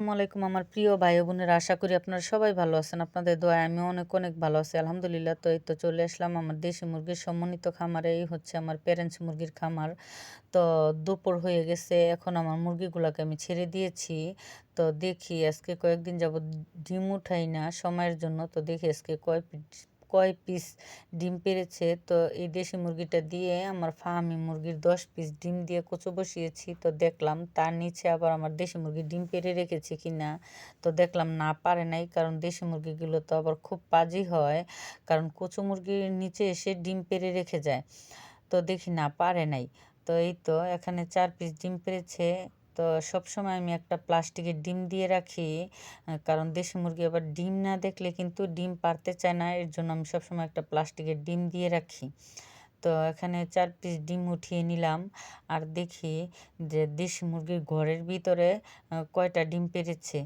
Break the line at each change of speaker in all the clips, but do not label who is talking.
আসসালামাইকুম আমার প্রিয় ভাই বোনেরা, আশা করি আপনারা সবাই ভালো আছেন। আপনাদের দোয়ায় আমি অনেক অনেক ভালো আছি। আলহামদুলিল্লাহ, তো এই তো চলে আসলাম আমার দেশি মুরগির সম্মানিত খামারে। এই হচ্ছে আমার প্যারেন্টস মুরগির খামার। তো দুপুর হয়ে গেছে, এখন আমার মুরগিগুলোকে আমি ছেড়ে দিয়েছি। তো দেখি আজকে কয়েকদিন যাব ডিম উঠাই না, সময়ের জন্য। তো দেখি আজকে কয় কয় পিস ডিম পেরেছে, তো এই দেশি মুরগিটা দিয়ে আমার ফার্মি মুরগির দশ পিস ডিম দিয়ে কচু বসিয়েছি, তো দেখলাম তার নিচে আবার আমার দেশি মুরগি ডিম পেরে রেখেছে কি না তো দেখলাম না পারে নাই, কারণ দেশি মুরগিগুলো তো আবার খুব পাজি হয়, কারণ কচু মুরগির নিচে এসে ডিম পেরে রেখে যায়, তো দেখি না পারে নাই, তো এই তো এখানে চার পিস ডিম পেরেছে তো সবসময় আমি একটা প্লাস্টিকের ডিম দিয়ে রাখি কারণ দেশি মুরগি আবার ডিম না দেখলে কিন্তু ডিম পারতে চায় না, এর জন্য আমি সবসময় একটা প্লাস্টিকের ডিম দিয়ে রাখি। তো এখানে চার পিস ডিম উঠিয়ে নিলাম, আর দেখি যে দেশি মুরগির ঘরের ভিতরে কয়টা ডিম পেরেছে।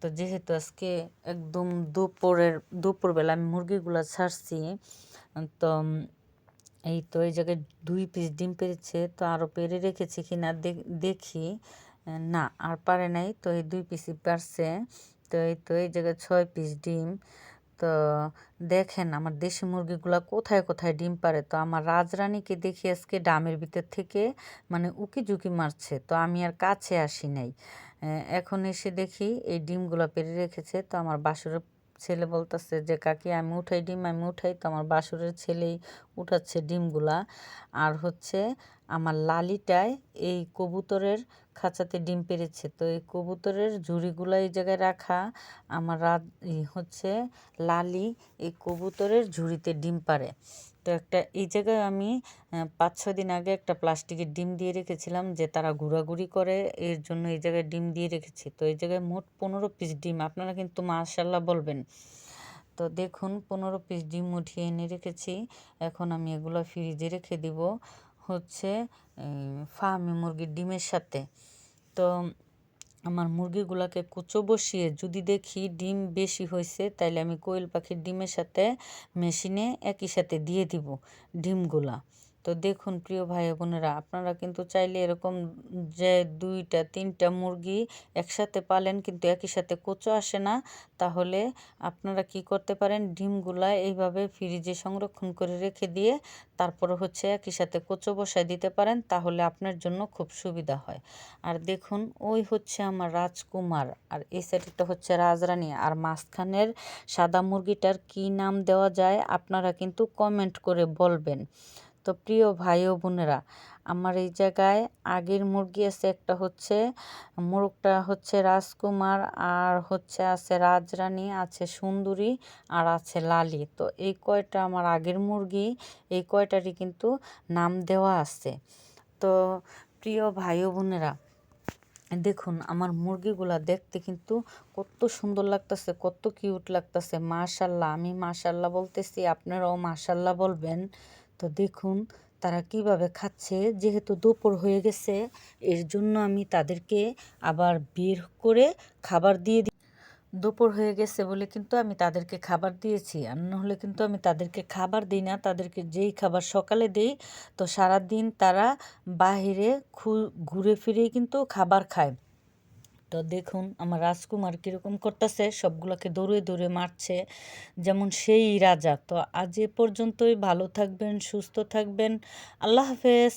তো যেহেতু আজকে একদম দুপুরের, দুপুরবেলা আমি মুরগিগুলো ছাড়ছি, তো এই তো এই জায়গায় দুই পিস ডিম পেরেছে, তো আরও পেরে রেখেছে কি না দেখি। না, আর পারে নাই। তো এই দুই পিসই পারছে। তো এই তো এই জায়গায় ছয় পিস ডিম। তো দেখেন, আমার দেশি মুরগিগুলো কোথায় কোথায় ডিম পারে। তো আমার রাজরানীকে দেখি আজকে ডামের ভিতর থেকে মানে উকি ঝুঁকি মারছে। তো আমি আর কাছে আসি নাই। এখন এসে দেখি এই ডিমগুলো পেরে রেখেছে। তো আমার বাসুরের ছেলে বলতেছে যে, কাকি, আমি উঠাই ডিম, আমি উঠাই। তো আমার বাসুরের ছেলেই উঠাচ্ছে ডিমগুলা। আর হচ্ছে আমার লালিটায় এই কবুতরের খাঁচাতে ডিম পেরেছে। তো এই কবুতরের ঝুড়িগুলো এই জায়গায় রাখা। আমার রাত হচ্ছে লালি এই কবুতরের ঝুড়িতে ডিম পারে তো একটা এই জায়গায় আমি পাঁচ ছ দিন আগে একটা প্লাস্টিকের ডিম দিয়ে রেখেছিলাম যে তারা ঘোরাঘুরি করে, এর জন্য এই জায়গায় ডিম দিয়ে রেখেছি। তো এই জায়গায় মোট পনেরো পিস ডিম, আপনারা কিন্তু মাশাল্লাহ বলবেন। তো দেখুন, পনেরো পিস ডিম উঠিয়ে এনে রেখেছি। এখন আমি এগুলো ফ্রিজে রেখে দিব। হচ্ছে ফার্মে মুরগির ডিমের সাথে। তো আমার মুরগিগুলাকে কুচো বসিয়ে যদি দেখি ডিম বেশি হয়েছে তাইলে আমি কোয়েল পাখির ডিমের সাথে মেশিনে একই সাথে দিয়ে দিব ডিমগুলা। তো দেখুন প্রিয় ভাই বোনেরা, আপনারা কিন্তু চাইলে এরকম যে দুইটা, তিনটা মুরগি একসাথে পালেন কিন্তু একই সাথে কোচো আসে না, তাহলে আপনারা কি করতে পারেন? ডিমগুলা এইভাবে ফ্রিজে সংরক্ষণ করে রেখে দিয়ে তারপরে হচ্ছে একই সাথে কোচো বসায় দিতে পারেন, তাহলে আপনার জন্য খুব সুবিধা হয়। আর দেখুন, ওই হচ্ছে আমার রাজকুমার, আর এই সাইডটা হচ্ছে রাজরানী, আর মাঝখানের সাদা মুরগিটার কি নাম দেওয়া যায় আপনারা কিন্তু কমেন্ট করে বলবেন। তো প্রিয় ভাই ও বোনেরা, আমার এই জায়গায় আগের মুরগি আছে, একটা হচ্ছে মোরগটা হচ্ছে রাজকুমার আর হচ্ছে আছে রাজরানী, আছে সুন্দরী আর আছে লালি। তো এই কয়টা আমার আগের মুরগি, এই কয়টারই কিন্তু নাম দেওয়া আছে। তো প্রিয় ভাই ও বোনেরা, দেখুন আমার মুরগিগুলা দেখতে কিন্তু কত সুন্দর লাগতেছে, কত কিউট লাগতেছে। মাশাল্লাহ, আমি মাশাল্লাহ বলতেছি, আপনারাও মাশাল্লাহ বলবেন। তো দেখুন তারা কীভাবে খাচ্ছে। যেহেতু দুপুর হয়ে গেছে, এর জন্য আমি তাদেরকে আবার বের করে খাবার দিয়ে দিই দুপুর হয়ে গেছে বলে কিন্তু আমি তাদেরকে খাবার দিয়েছি। আর নাহলে কিন্তু আমি তাদেরকে খাবার দিই না, তাদেরকে যেই খাবার সকালে দিই, তো সারা দিন তারা বাহিরে ঘুরে ফিরেই কিন্তু খাবার খায়। তো দেখুন, আমার রাজকুমার কীরকম করতেছে, সবগুলোকে দৌড়ে দৌড়ে মারছে, যেমন সেই রাজা। তো আজ এ পর্যন্তই ভালো থাকবেন, সুস্থ থাকবেন। আল্লাহ হাফেজ।